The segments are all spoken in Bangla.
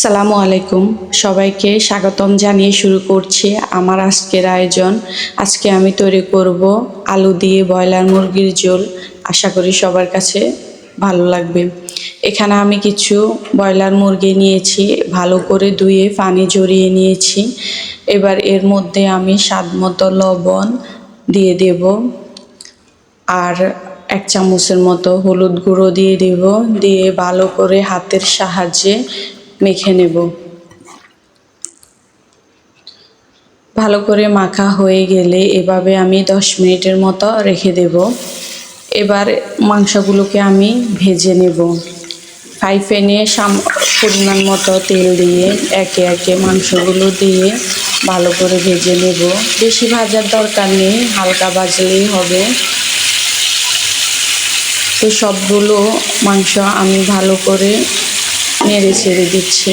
আসসালামু আলাইকুম। সবাইকে স্বাগতম জানিয়ে শুরু করছি আমার আজকের আয়োজন। আজকে আমি তৈরি করব আলু দিয়ে ব্রয়লার মুরগির ঝোল। আশা করি সবার কাছে ভালো লাগবে। এখানে আমি কিছু ব্রয়লার মুরগি নিয়েছি, ভালো করে ধুয়ে পানি জড়িয়ে নিয়েছি। এবার এর মধ্যে আমি স্বাদ মতো লবণ দিয়ে দেব আর এক চামচের মতো হলুদ গুঁড়ো দিয়ে দেব। দিয়ে ভালো করে হাতের সাহায্যে মেখে নেব। ভালো করে মাখা হয়ে গেলে এভাবে আমি দশ মিনিটের মতো রেখে দেব। এবার মাংসগুলোকে আমি ভেজে নেব। ফ্রাই প্যানে সাম পরিমাণ মতো তেল দিয়ে একে একে মাংসগুলো দিয়ে ভালো করে ভেজে নেব। বেশি ভাজার দরকার নেই, হালকা ভাজলেই হবে। তো সবগুলো মাংস আমি ভালো করে নেড়ে ছেড়ে দিচ্ছি।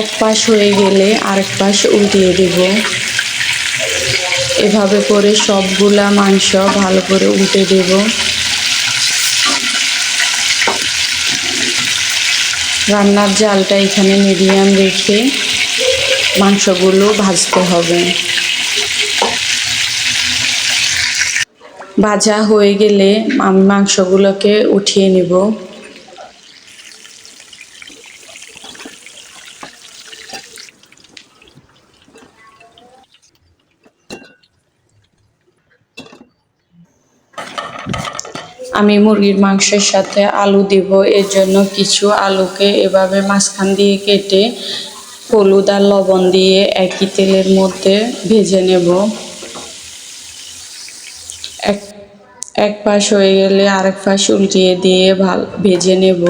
এক পাশ হয়ে গেলে আরেক পাশ উল্টিয়ে দেব। এভাবে করে সবগুলা মাংস ভালো করে উল্টে দেব। রান্নার জালটা এখানে মিডিয়াম রেখে মাংসগুলো ভাজতে হবে। ভাজা হয়ে গেলে আমি মাংসগুলোকে উঠিয়ে নেব। আমি মুরগির মাংসের সাথে আলু দেব, এর জন্য কিছু আলুকে এভাবে মাঝখান দিয়ে কেটে হলুদ আর লবণ দিয়ে একই তেলের মধ্যে ভেজে নেব। এক এক পাশ হয়ে গেলে আরেক পাশ উল্টিয়ে দিয়ে ভালো, ভেজে নেব।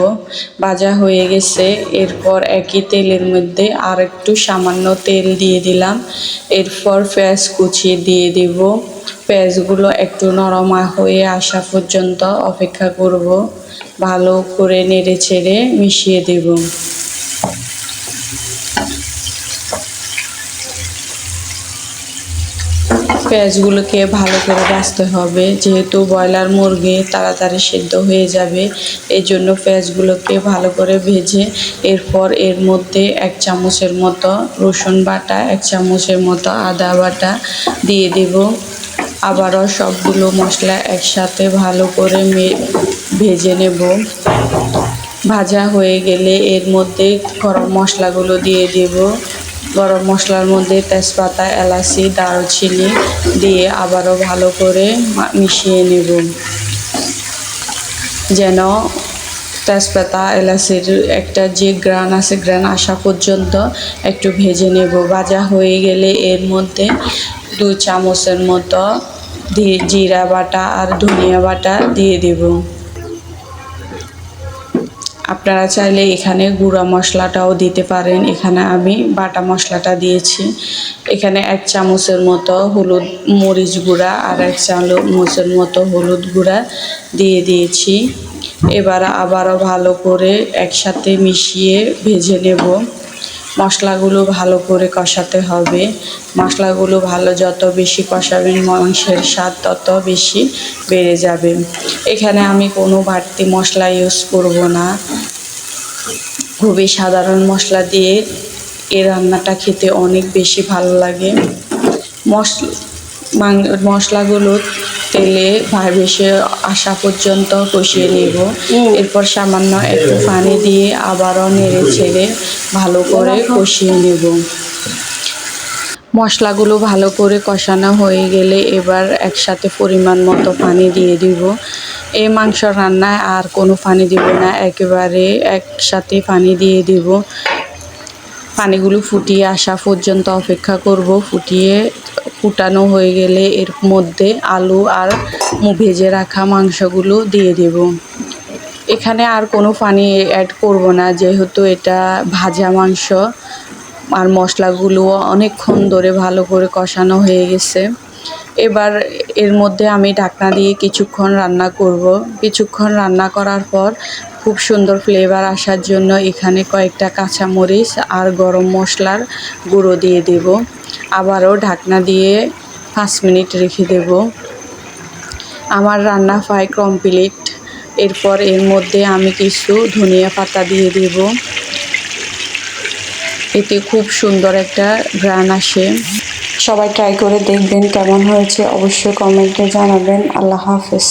ভাজা হয়ে গেছে। এরপর একই তেলের মধ্যে আর একটু সামান্য তেল দিয়ে দিলাম। এরপর পেঁয়াজ কুচিয়ে দিয়ে দেব। পেঁয়াজগুলো একটু নরম হয়ে আসা পর্যন্ত অপেক্ষা করব। ভালো করে নেড়ে ছেড়ে মিশিয়ে দেব। পেঁয়াজগুলোকে ভালো করে বাছতে হবে। যেহেতু ব্রয়লার মুরগি তাড়াতাড়ি সেদ্ধ হয়ে যাবে, এই জন্য পেঁয়াজগুলোকে ভালো করে ভেজে এরপর এর মধ্যে এক চামচের মতো রসুন বাটা, এক চামচের মতো আদা বাটা দিয়ে দেব। আবারও সবগুলো মশলা একসাথে ভালো করে ভেজে নেব। ভাজা হয়ে গেলে এর মধ্যে গরম মশলাগুলো দিয়ে দেব। গরম মশলার মধ্যে তেজপাতা, এলাচি, দারুচিনি দিয়ে আবারও ভালো করে মিশিয়ে নেব। যেন তেজপাতা, এলাচির একটা যে গ্রান আছে, গ্রান আসা পর্যন্ত একটু ভেজে নেব। ভাজা হয়ে গেলে এর মধ্যে দু চামচের মতো দিয়ে জিরা বাটা আর ধনিয়া বাটা দিয়ে দেব। আপনারা চাইলে এখানে গুঁড়া মশলাটাও দিতে পারেন। এখানে আমি বাটা মশলাটা দিয়েছি। এখানে এক চামচের মতো হলুদ মরিচ গুঁড়া আর এক চামচের মতো হলুদ গুঁড়া দিয়ে দিয়েছি। এবার আবারও ভালো করে একসাথে মিশিয়ে ভেজে নেব। মশলাগুলো ভালো করে কষাতে হবে। মশলাগুলো ভালো যত বেশি কষাবেন মাংসের স্বাদ তত বেশি বেড়ে যাবে। এখানে আমি কোনো বাড়তি মশলা ইউজ করব না। খুবই সাধারণ মশলা দিয়ে এই রান্নাটা খেতে অনেক বেশি ভালো লাগে। মশলা মশলাগুলো তেলে ভেসে আসা পর্যন্ত কষিয়ে নেব। এরপর সামান্য একটু পানি দিয়ে আবারও নেড়ে ছেড়ে ভালো করে কষিয়ে নেব। মশলাগুলো ভালো করে কষানো হয়ে গেলে এবার একসাথে পরিমাণ মতো পানি দিয়ে দিব। এই মাংস রান্নায় আর কোনো পানি দিব না, একেবারে একসাথে পানি দিয়ে দিব। পানিগুলো ফুটিয়ে আসা পর্যন্ত অপেক্ষা করব। ফুটিয়ে ফুটানো হয়ে গেলে এর মধ্যে আলু আর ভেজে রাখা মাংসগুলো দিয়ে দেব। এখানে আর কোনো পানি অ্যাড করব না, যেহেতু এটা ভাজা মাংস। আর মশলাগুলো অনেকক্ষণ ধরে ভালো করে কষানো হয়ে গেছে। এবার এর মধ্যে আমি ঢাকনা দিয়ে কিছুক্ষণ রান্না করব। কিছুক্ষণ রান্না করার পর খুব সুন্দর ফ্লেভার আসার জন্য এখানে কয়েকটা কাঁচামরিচ আর গরম মশলার গুঁড়ো দিয়ে দেব। আবারও ঢাকনা দিয়ে পাঁচ মিনিট রেখে দেব। আমার রান্না প্রায় কমপ্লিট এরপর এর মধ্যে আমি কিছু ধনিয়া পাতা দিয়ে দেব। এতে খুব সুন্দর একটা গ্রান আসে। সবাই ট্রাই করে দেখবেন কেমন হয়েছে অবশ্যই কমেন্টে জানাবেন। আল্লাহ হাফেজ।